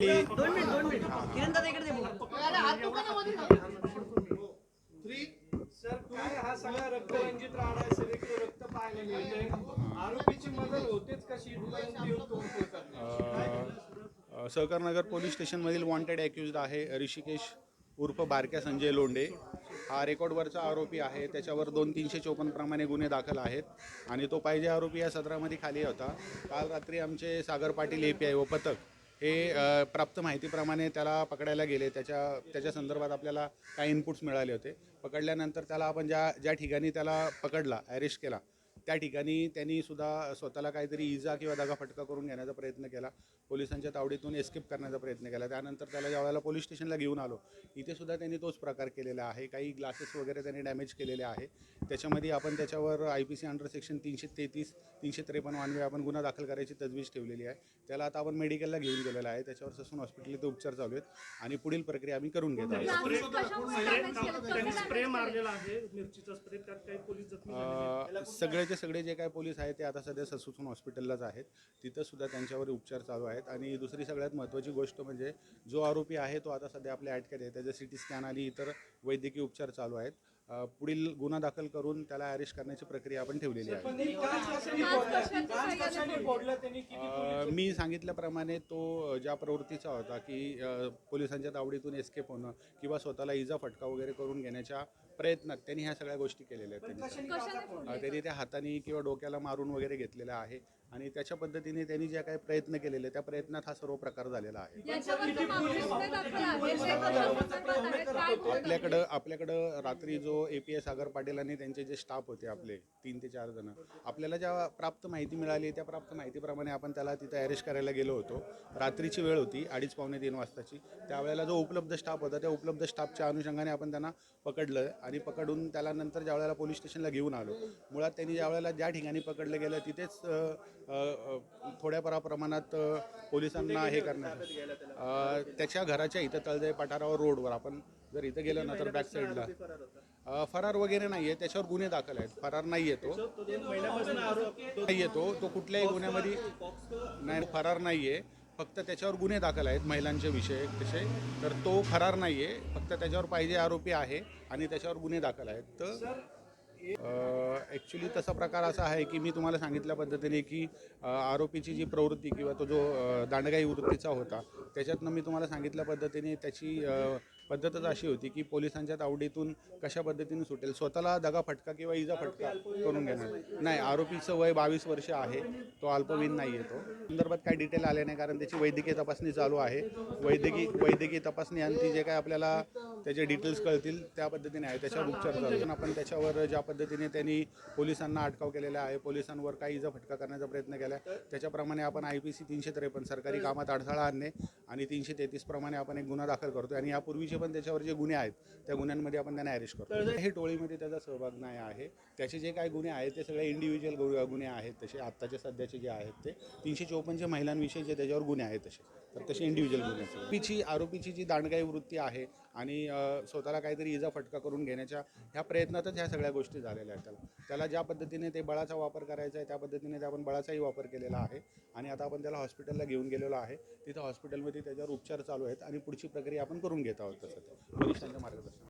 दोन मिनिट दोन मिनिट किरण दादा इकडे सर काय हा सगळा रक्तरंजित राहणार आहे सगळीकडे रक्त पाहायला आरोपीची मदत होतेच कशी पोलीस स्टेशनमधील वॉन्टेड अक्युज्ड आहे ऋषिकेश उर्फ बारक्या संजय लोंडे हा रेकॉर्डवरचा आरोपी आहे. त्याच्यावर दोन तीनशे चोपन्न प्रमाणे गुन्हे दाखल आहेत आणि तो पाहिजे आरोपी या सदरामध्ये खाली होता. काल रात्री आमचे Sagar Patil A P I व पथक हे अ, प्राप्त माहितीप्रमाणे त्याला पकडायला गेले. त्याच्या त्याच्या संदर्भात आपल्याला काही इनपुट्स मिळाले होते. पकडल्यानंतर त्याला आपण ज्या ज्या ठिकाणी त्याला पकडला अरेस्ट केला त्या ठिकाणी त्यांनी सुद्धा स्वतःला काहीतरी इजा किंवा दगाफटका करून घेण्याचा प्रयत्न केला. पोलिसांच्या तावडीतून एस्केप करण्याचा प्रयत्न केला. त्यानंतर त्याला ज्या वेळेला पोलीस स्टेशनला घेऊन आलो इथे सुद्धा त्यांनी तोच प्रकार केलेला आहे. काही ग्लासेस वगैरे त्यांनी डॅमेज केलेले आहे. त्याच्यामध्ये आपण त्याच्यावर I P C under section तीनशे तेहतीस तीनशे त्रेपन्न वानवे आपण गुन्हा दाखल करायची तजवीज ठेवलेली आहे. त्याला आता आपण मेडिकलला घेऊन गेलेला आहे. त्याच्यावर ससून हॉस्पिटल इथे उपचार चालू आहेत. आणि पुढील प्रक्रिया आम्ही करून घेत आहोत. स्प्रे मारलेला आहे मिरचीचा स्प्रे त्यात काही पोलीस जखमी अ, सगळेचे सगळे जे काही पोलीस आहेत ते आता सध्या ससून हॉस्पिटललाच आहेत. तिथं सुद्धा त्यांच्यावर उपचार चालू आहेत. आणि दुसरी सगळ्यात महत्त्वाची गोष्ट म्हणजे जो आरोपी आहे तो आता सध्या आपल्या अटकेत आहे. त्याचं सी टी स्कॅन आणि इतर वैद्यकीय उपचार चालू आहेत. पुढील गुन्हा दाखल करून त्याला अरेस्ट करण्याची प्रक्रिया आपण ठेवलेली आहे. मी सांगितल्याप्रमाणे तो ज्या प्रवृत्तीचा होता की पोलिसांच्या तावडीतून एस्केप होणं किंवा स्वतःला इजा फटका वगैरे करून घेण्याच्या प्रयत्नात त्यांनी ह्या सगळ्या गोष्टी केलेल्या आहेत त्यांनी. त्या हाताने किंवा डोक्याला मारून वगैरे घेतलेला आहे आणि त्याच्या पद्धतीने त्यांनी ज्या काही प्रयत्न केलेले त्या प्रयत्नात हा सर्व प्रकार झालेला आहे. आपल्याकडं आपल्याकडं रात्री जो A P S Sagar Patil आणि त्यांचे जे स्टाफ होते आपले तीन ते चार जण आपल्याला ज्या प्राप्त माहिती मिळाली त्या प्राप्त माहितीप्रमाणे आपण त्याला तिथे अरेस्ट करायला गेलो होतो. रात्रीची वेळ होती अडीच पावणे तीन वाजताची. त्यावेळेला जो उपलब्ध स्टाफ होता त्या उपलब्ध स्टाफच्या अनुषंगाने आपण त्यांना पकडलं आणि पकडून त्याला नंतर ज्या वेळेला पोलीस स्टेशनला घेऊन आलो. मुळात त्यांनी ज्या वेळेला ज्या ठिकाणी पकडलं गेलं तिथेच अ, अ, अ, थोड्या बऱ्या प्रमाणात पोलिसांना हे करण्यात त्याच्या घराच्या इथं तळजाई पठारावर रोडवर आपण जर इथं गेलं ना तर बॅक साईडला फरार वगैरे नाही आहे त्याच्यावर गुन्हे दाखल आहेत. फरार नाही येतो नाही येतो तो कुठल्याही गुन्ह्यामध्ये नाही फरार नाही आहे फक्त त्याच्यावर गुन्हे दाखल आहेत महिलांच्या विषय तसे. तर तो फरार नाही आहे फक्त त्याच्यावर पाहिजे आरोपी आहे आणि त्याच्यावर गुन्हे दाखल आहेत. तर ॲक्च्युली तसा प्रकार असा आहे की मी तुम्हाला सांगितल्या पद्धतीने की आरोपीची जी प्रवृत्ती किंवा तो जो दांडगाई वृत्तीचा होता त्याच्यातनं मी तुम्हाला सांगितल्या पद्धतीने त्याची पद्धतच अशी होती की पोलिसांच्या तावडीतून कशा पद्धतीने सुटेल? स्वतःला दगा फटका किंवा इजा फटका करून घेणार? नाही आरोपीचं वय बावीस वर्ष आहे. तो अल्पवीन नाही आहे तो. संदर्भात काही डिटेल आले नाही कारण त्याची वैद्यकीय तपासणी चालू आहे. वैद्यकीय वैद्यकीय तपासणी आणि ती जे काय आपल्याला त्याचे डिटेल्स कळतील त्या पद्धतीने आहे. त्याच्यावर उपचार चालू आपण त्याच्यावर ज्या पद्धतीने त्यांनी पोलिसांना अटकाव केलेला आहे पोलिसांवर काही इजा फटका करण्याचा प्रयत्न केला आहे त्याच्याप्रमाणे आपण आय पी सी तीनशे त्रेपन्न सरकारी कामात अडथळा आणणे आणि तीनशे तेहतीस प्रमाणे आपण एक गुन्हा दाखल करतो आणि यापूर्वीचे पण त्याच्यावर जे गुन्हे आहेत त्या गुन्ह्यांमध्ये आपण त्यांना अरेस्ट करतो. हे टोळीमध्ये त्याचा सहभाग नाही आहे. त्याचे जे काही गुन्हे आहेत ते सगळे इंडिव्हिज्युअल गुन्हे आहेत. तसे आत्ताचे सध्याचे जे आहेत ते तीनशे चौपन्नचे महिलांविषयीचे त्याच्यावर गुन्हे आहेत तसे. तर तसे इंडिव्हिज्युअल गुन्हे आरोपीची आरोपीची जी दांडगाई वृत्ती आहे आणि स्वतःला काहीतरी इजा फटका करून घेण्याच्या ह्या प्रयत्नातच ह्या सगळ्या गोष्टी झालेल्या आहेत त्याला. त्याला ज्या पद्धतीने ते बळाचा वापर करायचा आहे त्या पद्धतीने ते आपण बळाचाही वापर केलेला आहे आणि आता आपण त्याला हॉस्पिटलला घेऊन गेलेलो आहे. तिथं हॉस्पिटलमध्ये त्याच्यावर उपचार चालू आहेत आणि पुढची प्रक्रिया आपण करून घेत आहोत. तसं ते वरिष्ठांच्या मार्गदर्शन